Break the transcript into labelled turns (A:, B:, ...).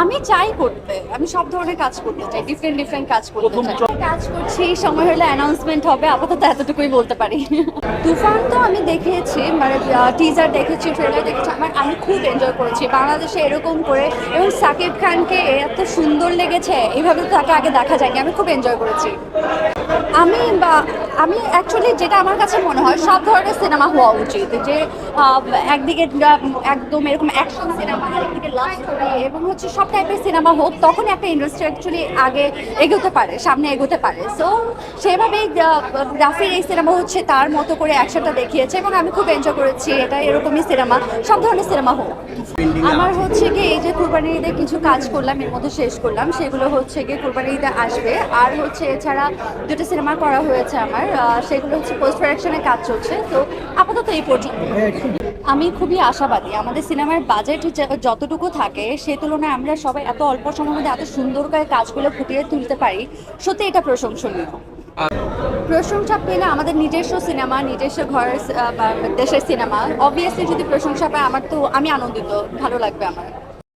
A: আমি চাই করতে আমি সব ধরনের কাজ করতে চাই ডিফারেন্ট ডিফারেন্ট কাজ করতে চাই। কাজ করছি, সময় হলে অ্যানাউন্সমেন্ট হবে, আপাতত এতটুকুই বলতে পারি। তুফান তো আমি দেখেছি মানে টিজার দেখেছি ট্রেলার দেখেছি, আমার, আমি খুব এনজয় করেছি। বাংলাদেশে এরকম করে, এবং সাকিব খানকে এত সুন্দর লেগেছে, এইভাবে তো তাকে আগে দেখা যায়নি, আমি খুব এনজয় করেছি। আমি বা, আমি অ্যাকচুয়ালি যেটা আমার কাছে মনে হয়, সব ধরনের সিনেমা হওয়া উচিত। যে একদিকে একদম এরকম অ্যাকশন সিনেমা আরেকদিকে লাভ স্টোরি এবং হচ্ছে সব টাইপের সিনেমা হোক তখন একটা ইন্ডাস্ট্রি অ্যাকচুয়ালি আগে এগোতে পারে, সামনে এগোতে পারে। সো সেভাবেই আহ, রাফির এই সিনেমা হচ্ছে তার মতো করে অ্যাকশনটা দেখিয়েছে এবং আমি খুব এনজয় করেছি। এটা এরকমই সিনেমা সব ধরনের সিনেমা হোক। আমার হচ্ছে কি এই যে কুরবানি ঈদে কিছু কাজ করলাম এর মধ্যে শেষ করলাম সেগুলো হচ্ছে গিয়ে কুরবানি ঈদে আসবে। আর হচ্ছে এছাড়া দুটো সিনেমা করা হয়েছে আমার সেগুলো হচ্ছে পোস্ট প্রোডাকশনের কাজ চলছে। তো আপাতত এই পর্যন্ত। আমি খুবই আশাবাদী। আমাদের সিনেমার বাজেট যতটুকু থাকে সে তুলনায় আমরা সবাই এত অল্প সময়ের মধ্যে এত সুন্দর করে কাজগুলো ফুটিয়ে তুলতে পারি সত্যি এটা প্রশংসনীয়। প্রশংসা পেলে আমাদের নিজস্ব সিনেমা, নিজস্ব ঘর দেশের সিনেমা। অবভিয়াসলি যদি প্রশংসা পায়, আমার তো, আমি আনন্দিত, ভালো লাগবে আমার।